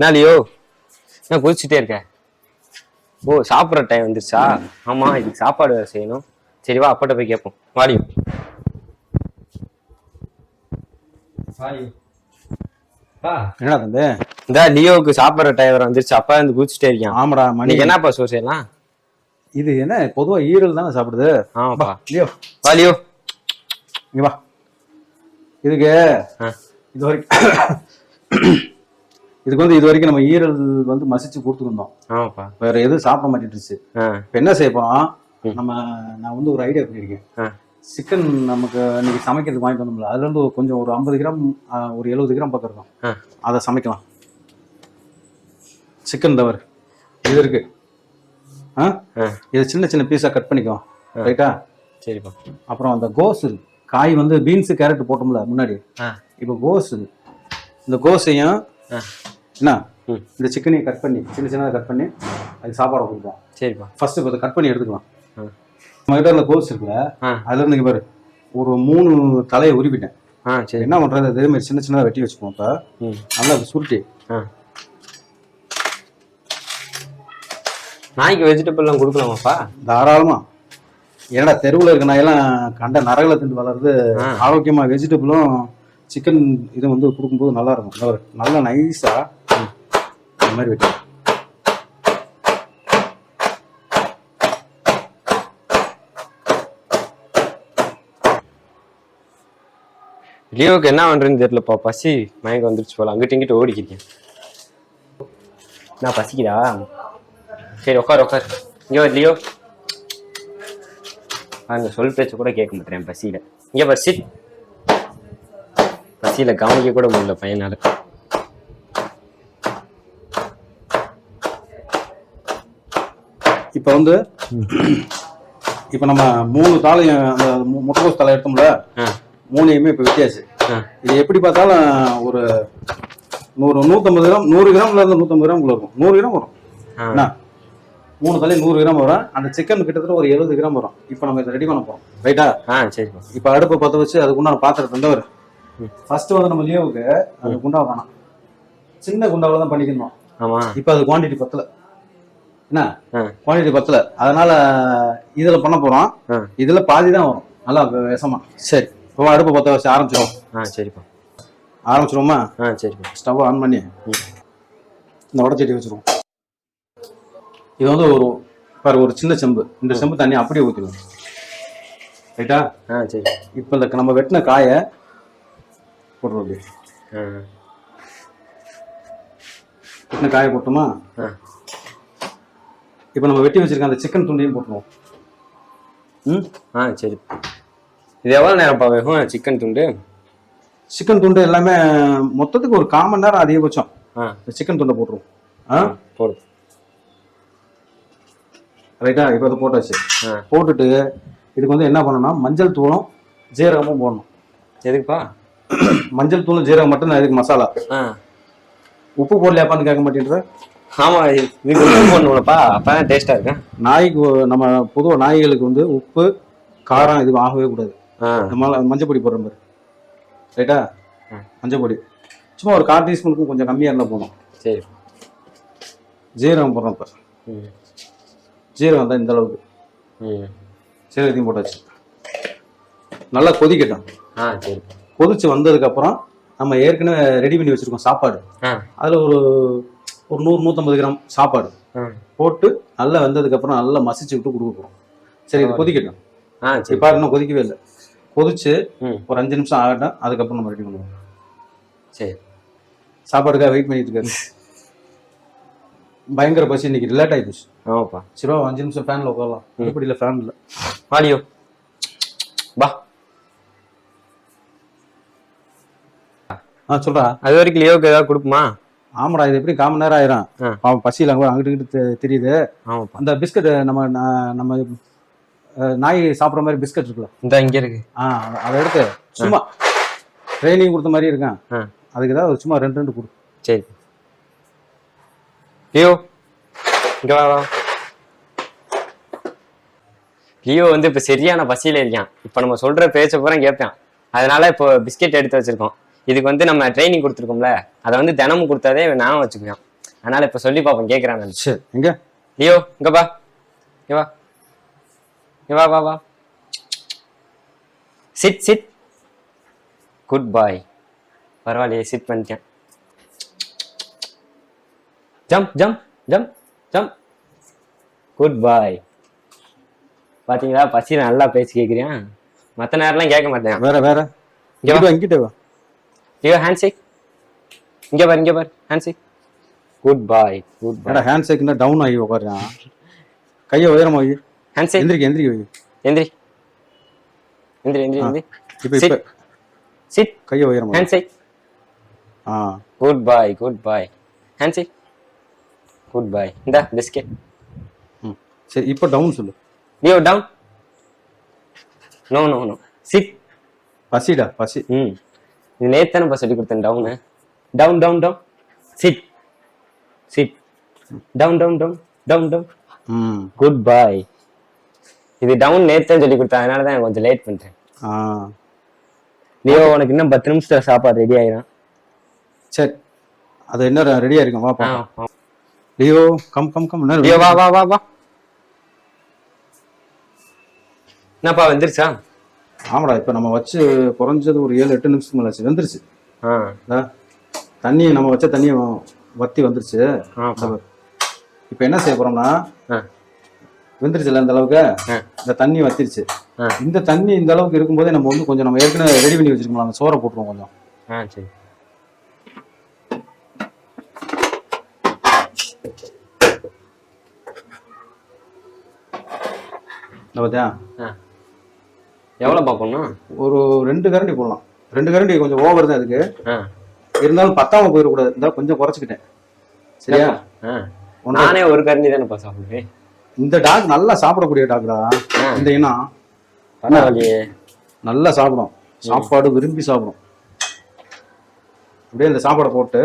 என்ன லியோ? என்ன குதிச்சுட்டே இருக்க? ஓ சாப்பிட்ற டைம் வந்துருச்சா? ஆமா இதுக்கு சாப்பாடு வேற செய்யணும். சரி வா அப்பாட்ட போய் கேட்போம் வாடியோ என்னடா தம்பி? இந்த லியோவுக்கு சாப்பிட்ற டைம் வேற வந்துருச்சு. அப்பா வந்து குதிச்சுட்டே இருக்கான். ஆமாடா மணி என்னப்பா சோறு செய்யலாம்? இது என்ன பொதுவா ஈரல் தானே சாப்பிடுது? ஆமாப்பா. லியோ. வா லியோ. இங்க வா. இதுக்கு ஆ. இது வரைக்கும் இதுக்கு வந்து இது வரைக்கும் நம்ம ஈரல் வந்து மசிச்சு கொடுத்துருந்தோம். வேற எதுவும் சாப்பிட மாட்டேட்டுருச்சு ஆ. இப்போ என்ன செய்ய போறோம்? நம்ம நான் வந்து ஒரு ஐடியா பண்ணியிருக்கேன் சிக்கன் நமக்கு இன்னைக்கு சமைக்கிறதுக்கு வாங்கிட்டு வந்தோம்ல அதுல இருந்து கொஞ்சம் ஒரு ஐம்பது கிராம் ஒரு எழுபது கிராம் பக்கம் இருக்கும். அதை சமைக்கலாம். சிக்கன் தவறு. இது இருக்கு. ஆ? இதை சின்ன சின்ன பீஸாக கட் பண்ணிக்கோ ரைட்டா சரிப்பா. அப்புறம் அந்த கோஸ். காய் வந்து பீன்ஸு கேரட் போட்டோம்ல முன்னாடி. இப்போ கோஸ். இந்த கோஸையும் என்ன? இந்த சிக்கனையும் கட் பண்ணி சின்ன சின்னதாக கட் பண்ணி அதுக்கு சாப்பாடு கொடுப்போம் சரிப்பா. ஃபர்ஸ்ட் இப்போ கட் பண்ணி எடுத்துக்கலாம். நம்ம கிட்ட கோஸ் இருக்குல்ல அதுல இருந்து பாரு ஒரு மூணு தலையை உருவிட்டேன். சரி. என்ன பண்றது? அதே மாதிரி சின்ன சின்னதாக வெட்டி வச்சுப்போம் இப்போ. நல்லா சுருட்டி. நாய்க்கு வெஜிடபிள்லாம் கொடுக்கலாமாப்பா? தாராளமா. ஏன்னா தெருவில் இருக்க நாயெல்லாம் கண்ட நரகளை திண்டு வளருது ஆ. ஆரோக்கியமா வெஜிடபிளும் சிக்கன் இது வந்து கொடுக்கும்போது நல்லா இருக்கும். நல்லா நைஸா இந்த மாதிரி வெட்டி லியோவுக்கு என்ன பண்ணுறேன்னு தெரியலப்பா பசி மயங்க வந்துருச்சு போல. அங்கிட்ட இங்கிட்டு ஓடிக்கிறேன் நான் பசிக்குதா? சரி உட்கார் உட்கார். இங்கே லியோ. அந்த சொல் பேச்சு கூட கேட்க மாட்டேன் பசியில. இங்கே பசி பசியில கவனிக்க கூட முடியல பையனால. இப்போ வந்து இப்போ நம்ம மூணு தாளையும் அந்த முட்டைகோஸ் தலை எடுத்தோம்ல மூணையுமே இப்போ வெட்டியாச்சு ஆ. இது எப்படி பார்த்தாலும் ஒரு நூறு நூற்றம்பது கிராம் நூறு கிராம்ல இருந்து நூற்றம்பது கிராம் இருக்கும். நூறு கிராம் வரும். என்ன? மூணு தலையும் நூறு கிராம் வரும். அந்த சிக்கன் கிட்டத்தட்ட ஒரு எழுபது கிராம் வரும். இப்போ நம்ம இதை ரெடி பண்ண போறோம். ரைட்டா சரிப்பா இப்போ அடுப்பை பற்ற வச்சு அதுக்குண்டான பாத்திரத்தை தந்தவர் ம். ஃபர்ஸ்ட் வந்து நம்ம லியோவுக்கு அது குண்டாவை வேணாம் சின்ன குண்டாவில் தான் பண்ணிக்கணும்? ஆமா. இப்போ அது குவான்டிட்டி பத்தல. என்ன? குவான்டிட்டி பத்தல. அதனால இதில் பண்ண போறோம். இதுல பாதி தான் வரும். நல்லா விஷமா சரி. இப்போ அடுப்பை பற்ற வச்சு ஆரம்பிச்சிடும் ஆ சரிப்பா. ஆரம்பிச்சிருவோமா? ஆ சரிப்பா. ஸ்டவ் ஆன் பண்ணி. இந்த வடச்சட்டி வச்சிருவோம். இது வந்து ஒரு பாரு ஒரு சின்ன செம்பு. இந்த செம்பு தண்ணி அப்படியே ஊற்றிடுவோம் ரைட்டா? ஆ சரி. இப்போ இந்த நம்ம வெட்டின காயை போட்டுருவோம் வெட்டின காயை போட்டோமா? ஆ. இப்போ நம்ம வெட்டி வச்சிருக்க அந்த சிக்கன் துண்டையும் போட்டுருவோம். ம்? ஆ சரி. இது எவ்வளோ நேரம்ப்பா வேகும் சிக்கன் துண்டு? சிக்கன் துண்டு எல்லாமே மொத்தத்துக்கு ஒரு கால் மணி நேரம் அதிகபட்சம். சிக்கன் துண்டை போட்டுருவோம். ஆ? போடு. ரைட்டா இப்போ அதை போட்டாச்சு. போட்டுட்டு இதுக்கு வந்து என்ன பண்ணணும்னா மஞ்சள் தூளும் ஜீரகமும் போடணும். எதுக்குப்பா? மஞ்சள் தூளும் ஜீரகம் மட்டும் தான் இதுக்கு மசாலா. உப்பு போடலையாப்பான்னு கேட்க மாட்டேன்ற ஆமா இது- இதுக்கு உப்பு போடணும்லப்பா அப்பதான் டேஸ்டா இருக்கும். நாய்க்கு நம்ம பொதுவாக நாய்களுக்கு வந்து உப்பு காரம் இது ஆகவே கூடாது. ஆ. நம்ம மஞ்சள் பொடி போடுற மாதிரி ரைட்டா. மஞ்சள் பொடி சும்மா ஒரு கால் டீஸ்பூனுக்கும் கொஞ்சம் கம்மியாக இருந்தால் போதும். சரி. ஜீரகம் போடுறோம் இப்போ ஜீரகம் தான் இந்த அளவுக்கு. சீரகத்தையும் போட்டாச்சு. நல்லா கொதிக்கட்டும். ஆ சரி. கொதிச்சு வந்ததுக்கப்புறம் நம்ம ஏற்கனவே ரெடி பண்ணி வச்சிருக்கோம் சாப்பாடு. அதில் ஒரு ஒரு நூறு நூற்றம்பது கிராம் சாப்பாடு போட்டு நல்லா வெந்ததுக்கப்புறம் நல்லா மசிச்சு விட்டு கொடுக்க போகிறோம் சரி இது கொதிக்கட்டும். ஆ சரி. இப்போ இன்னும் கொதிக்கவே இல்லை. கொதிச்சு ஒரு அஞ்சு நிமிஷம் ஆகட்டும் அதுக்கப்புறம் நம்ம ரெடி பண்ணுவோம். சரி. சாப்பாடுக்காக வெயிட் பண்ணிட்டு இருக்காரு. பயங்கர பசி இன்னைக்கு ரிலேட் ஆகி போச்சு ஆமாப்பா சரி அஞ்சு நிமிஷம் ஃபேனில் உட்காரலாம். இப்படி இல்லை ஃபேன் இல்லை. வாடியோ. வா. ஆ சொல்றா. அது வரைக்கும் லியோவுக்கு ஏதாவது கொடுக்குமா ஆமாடா இது எப்படி காமன் நேரம் ஆயிரும். அவன் பசியில் அங்கே அங்கிட்டு இங்கிட்டு தெரியுது. அந்த பிஸ்கட் நம்ம நம்ம நாய் சாப்பிட்ற மாதிரி பிஸ்கட் இருக்குல்ல? இந்த இங்க இருக்கு. ஆ அதை எடுத்து சும்மா ட்ரைனிங் கொடுத்த மாதிரி இருக்கான் அதுக்கு ஏதாவது சும்மா ரெண்டு ரெண்டு கொடு. சரி. லியோ இங்க வா. லியோ வந்து இப்ப சரியான பசியில இருக்கான். இப்ப நம்ம சொல்ற பேச்ச பூரா கேட்பான். அதனால இப்போ பிஸ்கெட் எடுத்து வச்சிருக்கோம். இதுக்கு வந்து நம்ம ட்ரைனிங் கொடுத்துருக்கோம்ல அதை வந்து தினமும் கொடுத்தாதே ஞாபகம் வச்சுக்குவான். அதனால இப்ப சொல்லி பாப்போம் கேக்குறான் நான். சரி எங்க? லியோ இங்க வா. இங்க வா. வா சிட் சிட் குட் பாய் பரவாயில்லையே சிட் பண்ணிட்டேன். Jump jump jump jump good boy பாத்தீங்களா பசி நல்லா பேசி கேக்குறியான் மத்த நேரம்லாம் கேட்க மாட்டேன். வேற வேற. இங்க வா. இங்கிட்ட வா, லியோ ஹேண்ட் ஷேக் இங்க பாரு இங்க பாரு hand shake good boy good boy hand ஷேக்னா down ஆகி உட்காருறான் கையை உயரமா வை. ஹேண்ட் ஷேக் எந்திரிக்க எந்திரிக்க வை. எந்திரி. எந்திரி எந்திரி எந்திரி. இப்போ. இப்போ. சிட் கையை உயரமா. ஹேண்ட் ஷேக் ஆ. Good boy good boy hand shake good boy இந்த பிஸ்கெட் ம். சரி இப்போ டவுன் சொல்லு. Leo down no no no sit பசிடா பசி. ம். இது நேத்தானப்பா சொல்லி கொடுத்தேன் down down down down sit sit down down down down down ம். குட் பாய் இது டவுன் நேத்தான் சொல்லி கொடுத்தேன் அதனால தான் கொஞ்சம் லேட் பண்ணிட்டேன் ஆ. லியோ உனக்கு இன்னும் பத்து நிமிஷத்துல சாப்பாடு ரெடி ஆயிரும். சரி. அது என்ன ரெடியா இருக்கும் ஆ. Leo come come come Leo வா வா வா வா. என்னப்பா வந்துருச்சா? ஆமாடா இப்போ நம்ம வச்சு குறைஞ்சது ஒரு ஏழு எட்டு நிமிஷத்துக்கு மேலே ஆச்சு வெந்துருச்சு. ஆ. இந்தா, தண்ணி நம்ம வச்ச தண்ணியை வத்தி வந்துருச்சு. இப்போ என்ன செய்ய போறோம்னா வெந்துருச்சுல இந்த அளவுக்கு. இந்த தண்ணி வத்திருச்சு. இந்த தண்ணி இந்த அளவுக்கு இருக்கும்போதே நம்ம வந்து கொஞ்சம் நம்ம ஏற்கனவே ரெடி பண்ணி வச்சிருக்கோம் அந்த சோறை போட்டுருவோம் கொஞ்சம். சரி. பார்த்தியா ஆ எவ்வளோப்பா பண்ணும் ஒரு ரெண்டு கரண்டி போடலாம். ரெண்டு கரண்டி கொஞ்சம் ஓவர் தான் அதுக்கு இருந்தாலும் பத்தாம போயிடக்கூடாது. இந்த கொஞ்சம் குறைச்சிக்கிட்டேன். சரியா? நானே ஒரு கரண்டி தானேப்பா சாப்பிடுவேன். இந்த டாக் நல்லா சாப்பிடக்கூடிய டாக்டா. இந்த இனம் பரவாயில்லையே. நல்லா சாப்பிடும். சாப்பாடு விரும்பி சாப்பிடும். அப்படியே இந்த சாப்பாடை போட்டு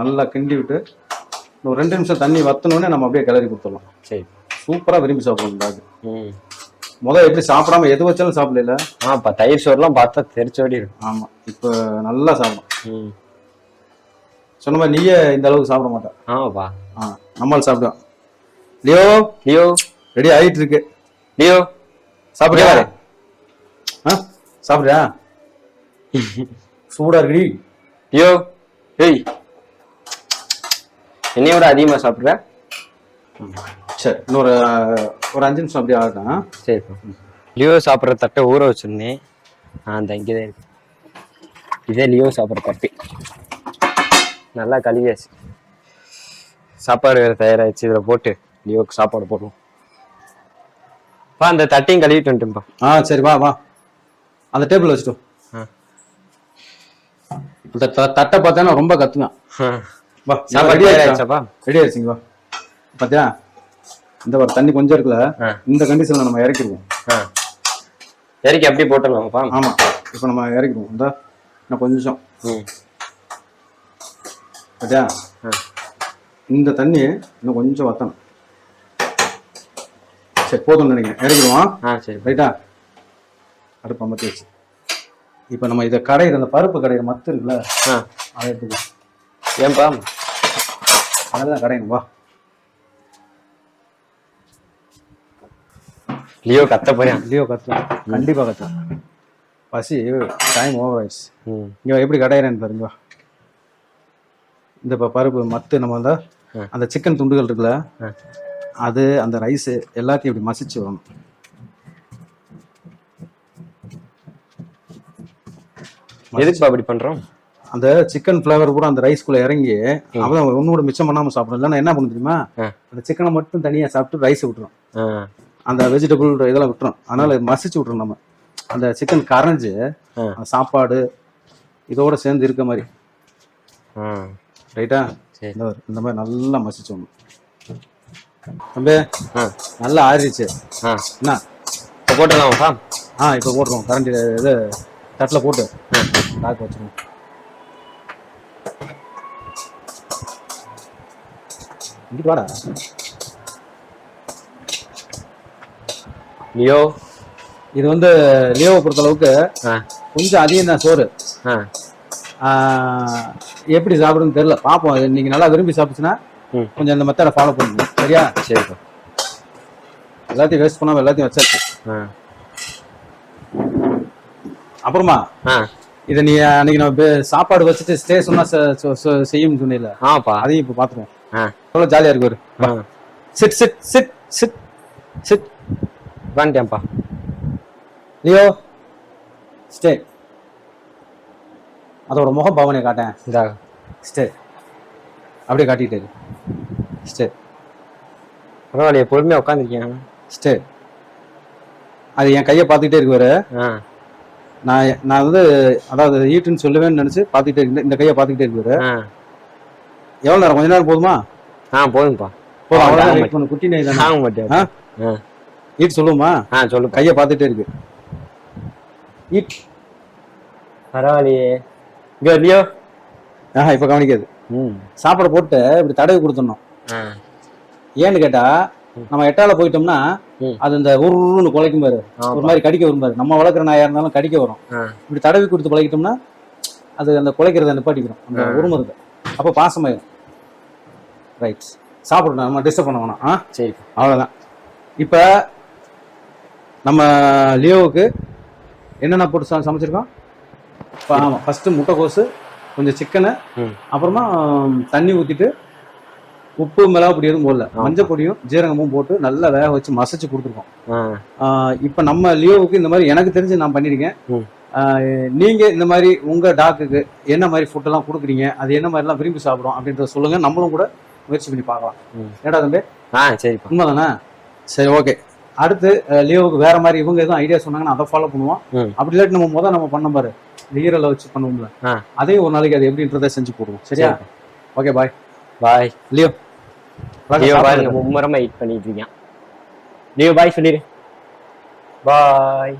நல்லா கிண்டி விட்டு ஒரு ரெண்டு நிமிஷம் தண்ணி வத்தணுன்னே நம்ம அப்படியே கிளறி கொடுத்துடலாம். சரி. சூப்பரா விரும்பி சாப்பிடும் டாக். ம் முதல்ல எப்படி சாப்பிடாம எது வச்சாலும் சாப்பிடல ஆப்பா தயிர் சோறுலாம் பார்த்தா தெரிச்சோடி இருக்கும் ஆமா. இப்போ நல்லா சாப்பிடும். ம். சொன்ன மாதிரி நீயே இந்த அளவுக்கு சாப்பிட மாட்டேன். ஆமாப்பா. ஆ நம்மால் சாப்பிடுவோம் லியோ? லியோ. ரெடி ஆயிட்டு இருக்கு லியோ. சாப்பிடுறியா ஆ சாப்பிடுறியா சூடா இருக்குடி. லியோ. ஏய். என்னைய விட அதிகமாக சாப்பிட்ற? சரி இன்னொரு ஒரு அஞ்சு நிமிஷம் அப்படியே ஆகட்டும் சரிப்பா லியோ சாப்பிட்ற தட்டை ஊற வச்சிருந்தேன். ஆ அந்த இங்கே தான் இருக்கு. இதே லியோ சாப்பிட்ற தட்டு. நல்லா கழுவியாச்சு. சாப்பாடு வேறு தயாராகிடுச்சு இதில் போட்டு லியோவுக்கு சாப்பாடு போடுவோம். பா அந்த தட்டையும் கழுவிட்டு வந்துட்டும்பா. ஆ சரி வா வா. அந்த டேபிள் வச்சுட்டோம். இந்த தட்டை பார்த்தா ரொம்ப கத்துவேன் வா ரெடி தயாராகிடுச்சாப்பா ரெடி ஆயிடுச்சுங்க வா. பாத்தியா? இந்த ஒரு தண்ணி கொஞ்சம் இருக்குல்ல. இந்த கண்டிஷன்ல நம்ம இறக்கிடுவோம். ஆ. இறக்கி அப்படியே போட்டுடலாமாப்பா ஆமா. இப்போ நம்ம இறக்கிடுவோம். இந்த இன்னும் கொஞ்சம். ம். பாத்தியா? ஆ. இந்த தண்ணி இன்னும் கொஞ்சம் வத்தணும். சரி போதும்னு நினைக்கிறேன். இறக்கிடுவோம்? ஆ சரி. ரைட்டா? அடுப்பு அமர்த்தி வச்சு. இப்போ நம்ம இதை கடையிற அந்த பருப்பு கடையிற மத்து இருக்குல்ல ஆ. அதை எடுத்துக்கோ ஏன்பா அதெல்லாம் கடையணும். வா. லியோ கத்த போறியான் லியோ கத்துலாம் கண்டிப்பா கத்துலாம் பசி டைம் ஓவர் ஆயிடுச்சு. இங்க எப்படி கடையிறேன்னு பாருங்க இந்த பருப்பு மத்து நம்ம வந்து. அந்த சிக்கன் துண்டுகள் இருக்குல்ல அது அந்த ரைஸ் எல்லாத்தையும் இப்படி மசிச்சு வரணும் எதுக்குப்பா அப்படி பண்றோம்? அந்த சிக்கன் ஃப்ளேவர் கூட அந்த ரைஸ்குள்ள இறங்கி அவன் ஒன்னோட மிச்சம் பண்ணாம சாப்பிடணும். இல்லைன்னா என்ன பண்ணு தெரியுமா. அந்த சிக்கனை மட்டும் தனியா சாப்பிட்டு ரைஸ் விட்டுரும். அந்த வெஜிடபிள் இதெல்லாம் விட்டுரும் அதனால மசிச்சு விட்டுரும் நம்ம. அந்த சிக்கன் கரைஞ்சு சாப்பாடு இதோட சேர்ந்து இருக்க மாதிரி. ரைட்டா சரி. இந்த மாதிரி நல்லா மசிச்சு விடணும். தம்பி நல்லா ஆறிடுச்சு. ஆ. என்ன? இப்போ போட்டுடலாமாப்பா ஆ இப்போ போட்டுருவோம். கரண்ட் இது தட்டில் போட்டு. தாக்கு வச்சிருவோம். இங்கிட்டு வாடா. லியோ? இது வந்து லியோவை பொறுத்த அளவுக்கு கொஞ்சம் அதிகம் தான் சோறு. எப்படி சாப்பிடுன்னு தெரியல. பார்ப்போம். நீங்க நல்லா விரும்பி சாப்பிட்டுச்சுன்னா ம். கொஞ்சம் இந்த மெத்தடை ஃபாலோ பண்ணுங்க. சரியா? சரிப்பா எல்லாத்தையும் வேஸ்ட் பண்ணாம எல்லாத்தையும் வச்சாச்சு. அப்புறமா இதை நீ அன்னைக்கு நம்ம சாப்பாடு வச்சுட்டு ஸ்டே சொன்னா செ- செ- செ- செய்யும்னு சொன்னீல ஆப்பா அதையும் இப்போ பார்த்துருவோம். ஆ. எவ்வளோ ஜாலியா இருக்கு ஒரு sit sit sit sit sit வந்துட்டேன்ப்பா. Leo stay. அதோட முக பாவனையை காட்டேன். இந்தா. ஸ்டே. அப்படியே காட்டிட்டு ஸ்டே. பரவாயில்லையே பொறுமையாக உட்காந்துருக்கேன் ஸ்டே. அது என் கையை பார்த்துக்கிட்டே இருக்கு வேறு ஆ. நான் நான் வந்து அதாவது ஈட்டுன்னு சொல்லுவேன்னு நினைச்சு பார்த்துக்கிட்டே இருக்கு. இந்த கையை பார்த்துக்கிட்டே இருக்கு வேறு ஆ. எவ்வளோ நேரம்? கொஞ்ச நேரம் போதுமா? ஆ போதும்ப்பா. போதும் குட்டி நெய் தானே? தாங்க மாட்டேன் ஆ. ஈட் சொல்லுவோமா ஆ சொல்லுப்பா கையை பார்த்துட்டே இருக்கு. ஈட் பரவாயில்லையே. இங்கே லியோ ஆஹா இப்போ கவனிக்காது. ம். சாப்பாடு போட்டு இப்படி தடவி கொடுத்துடணும். ஏன்னு கேட்டா நம்ம எட்டால போயிட்டோம்னா. அது இந்த உருன்னு குலைக்கும் பாரு. ஒரு மாதிரி கடிக்க வரும் பாரு. நம்ம வளர்க்குற நாயா இருந்தாலும் கடிக்க வரும். இப்படி தடவி கொடுத்து பழகிட்டோம்னா அது அந்த குலைக்கிறத நிப்பாட்டிக்கிறோம். அந்த ஆ. உருமுறது அப்போ பாசமாயிரும். ரைட் சாப்பிடணும். நம்ம டிஸ்டர்ப் பண்ண வேணாம். ஆ? சரிப்பா அவ்வளோதான் இப்போ நம்ம லியோவுக்கு என்னென்ன போட்டு சமைச்சிருக்கோம்? ஆமாம் ஃபஸ்ட்டு முட்டைக்கோசு கொஞ்சம் சிக்கனு அப்புறமா தண்ணி ஊற்றிட்டு உப்பு மிளகா பொடி எதுவும் போடல. மஞ்சள் பொடியும் ஜீரகமும் போட்டு நல்லா வேக வச்சு மசச்சு கொடுத்துருக்கோம். இப்போ நம்ம லியோவுக்கு இந்த மாதிரி எனக்கு தெரிஞ்சு நான் பண்ணியிருக்கேன். ம். ஆஹ் நீங்க இந்த மாதிரி உங்க டாக்குக்கு என்ன மாதிரி ஃபுட்டெல்லாம் கொடுக்குறீங்க அது என்ன மாதிரிலாம் விரும்பி சாப்பிடும் அப்படின்றத சொல்லுங்க. நம்மளும் கூட முயற்சி பண்ணி பார்க்கலாம். ஏடா தம்பி? ஆ சரிப்பா. உண்மைதானே? சரி ஓகே அடுத்து லியோவுக்கு வேற மாதிரி இவங்க எதுவும் ஐடியா சொன்னாங்கன்னா அதை ஃபாலோ பண்ணுவோம். அப்படி இல்லாட்டி நம்ம முதல் நம்ம பண்ண பாரு. ஈரலை வச்சு பண்ணுவோம்ல. அதையும் ஒரு நாளைக்கு அது எப்படின்றத செஞ்சு போடுவோம். சரியா? Okay. Bye bye Leo. Leo பாருங்க மும்மரமா வெயிட் பண்ணிட்டு இருக்கேன். லியோ பாய் சொல்லிடு பாய்